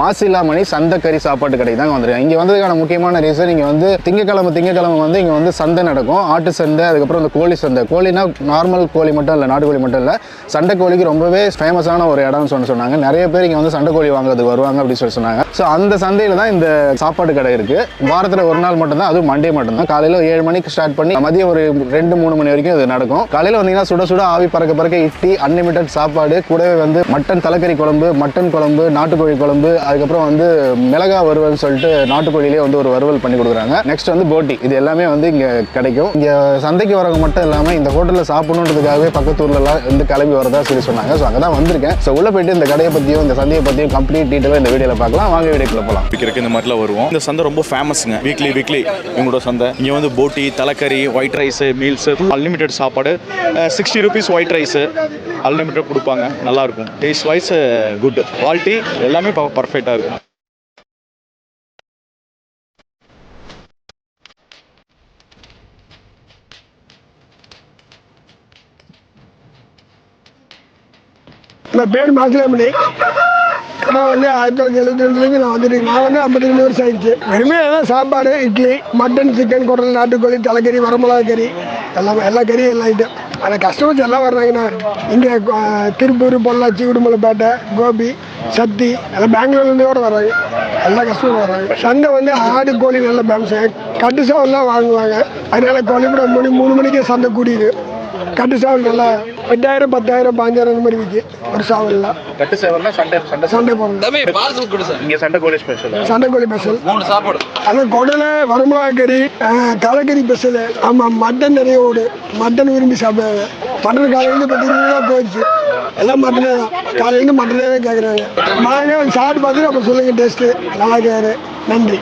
மாசிலாமணி சந்தைக்கறி சாப்பாட்டு கடைக்கு தான் வந்துருக்கேன் இங்கே வந்ததுக்கான முக்கியமான ரீசன் இங்கே வந்து திங்கக்கிழமை திங்கக்கிழமை வந்து இங்கே வந்து சந்தை நடக்கும். ஆட்டு சந்தை அதுக்கப்புறம் இந்த கோழி சந்தை. கோழினா நார்மல் கோழி மட்டும் இல்லை நாட்டுக்கோழி மட்டும் இல்லை. சண்டை கோழிக்கு ரொம்பவே ஃபேமஸான ஒரு இடம்னு சொல்லி சொன்னாங்க. நிறைய பேர் இங்கே வந்து சண்டை கோழி வாங்குறதுக்கு வருவாங்க அப்படின்னு சொல்லி சொன்னாங்க. ஸோ அந்த சந்தையில் தான் இந்த சாப்பாட்டு கடை இருக்குது வாரத்தில் ஒரு நாள் மட்டும்தான் அதுவும் மண்டே மட்டும்தான். காலையில் ஏழு மணிக்கு ஸ்டார்ட் பண்ணி மதியம் ஒரு ரெண்டு மூணு மணி வரைக்கும் இது நடக்கும். காலையில் வந்தீங்கன்னா சுட சுட ஆவி பறக்க பறக்க இட்லி அன்லிமிட்டட் சாப்பாடு கூடவே வந்து மட்டன் தலைக்கறி குழம்பு மட்டன் குழம்பு நாட்டுக்கோழி குழம்பு அதுக்கப்புறம் வந்து மிளகா வறுவல் சொல்லிட்டு நாட்டுக்கோழிலே வந்து ஒரு வறுவல் பண்ணி கொடுக்குறாங்க. நெக்ஸ்ட் வந்து போட்டி. இது எல்லாமே வந்து இங்கே கிடைக்கும். இங்கே சந்தைக்கு வரவங்க மட்டும் இல்லாமல் இந்த ஹோட்டலில் சாப்பிடணுன்றதுக்காகவே பக்கத்து ஊர்லலாம் வந்து கிளம்பி வரதா சொல்லி சொன்னாங்க. ஸோ அங்கே தான் வந்திருக்கேன். ஸோ உள்ள போயிட்டு இந்த கடையை பற்றியும் இந்த சந்தையை பற்றியும் கம்ப்ளீட் டீட்டெயிலாக இந்த வீடியோவில் பார்க்கலாம். வாங்க வீடியோக்குள்ள போகலாம் விற்கிறதுக்கு இந்த மாதிரிலாம் வருவோம். இந்த சந்தை ரொம்ப ஃபேமஸுங்க வீக்லி வீக்லி இவங்களோட சந்தை. இங்கே வந்து போட்டி தலைக்கறி ஒயிட் ரைஸு மீல்ஸு அன்லிமிட்டெட் சாப்பாடு. Sixty rupees white rice unlimited கொடுப்பாங்க. நல்லாயிருக்கும் டேஸ்ட் வைஸ் குட் குவாலிட்டி எல்லாமே பர்ஃபெக்டாக இருக்கும் என் பேர் மாசிலாமணி நான் வந்து ஆயிரத்தி தொள்ளாயிரத்தி எழுபத்தி ரெண்டுலேருந்து நான் வந்துட்டு நான் வந்து ஐம்பத்தி ரெண்டு வருஷம் ஆயிடுச்சு. வெறுமே சாப்பாடு இட்லி மட்டன் சிக்கன் குடல் நாட்டுக்கோழி தலைக்கறி வரமிளகா கறி எல்லாம் எல்லா கறியும் எல்லாம் ஐட்டம் ஆனால் கஸ்டமர்ஸ் எல்லாம் வர்றாங்கண்ணா. இங்கே திருப்பூர் பொள்ளாச்சி உடுமலைப்பேட்டை கோபி சத்தி எல்லாம் பெங்களூர்லேருந்து கூட வர்றாங்க எல்லா கஷ்டமும் வர்றாங்க சந்தை வந்து ஆடு கோழி நல்ல ஃபேமஸ் கட்டு சாவல்லாம் வாங்குவாங்க. அதனால கோழிப்பட மணி மூணு மணிக்கே சந்தை கூடியுது. கட்டு சாவல் நல்லா எட்டாயிரம் பத்தாயிரம் பாஞ்சாயிரம் அந்த மாதிரி விற்கி ஒரு சாவல்லாம் கட்டு சேவல்னா சண்டை சண்டை சண்டை போடணும். இங்கே சண்டை கோழி ஸ்பெஷல் சண்டை கோழி ஸ்பெஷல் அது குடலை வரமிளகா கறி தலைக்கறி ஸ்பெஷல் ஆமாம் மட்டன் நிறைய ஓடு. மட்டன் விரும்பி சாப்பிடுவாங்க. மட்டன் காலையிலேருந்து பத்து ரூபா போயிடுச்சு. எல்லாம் மட்டனே தான். காலையிலேருந்து மட்டனே தான் கேட்குறாங்க வாங்க சாப்பிட்டு பார்த்துட்டு அப்புறம் சொல்லுங்கள் டேஸ்ட்டு நல்லா கேட்குறேன் நன்றி.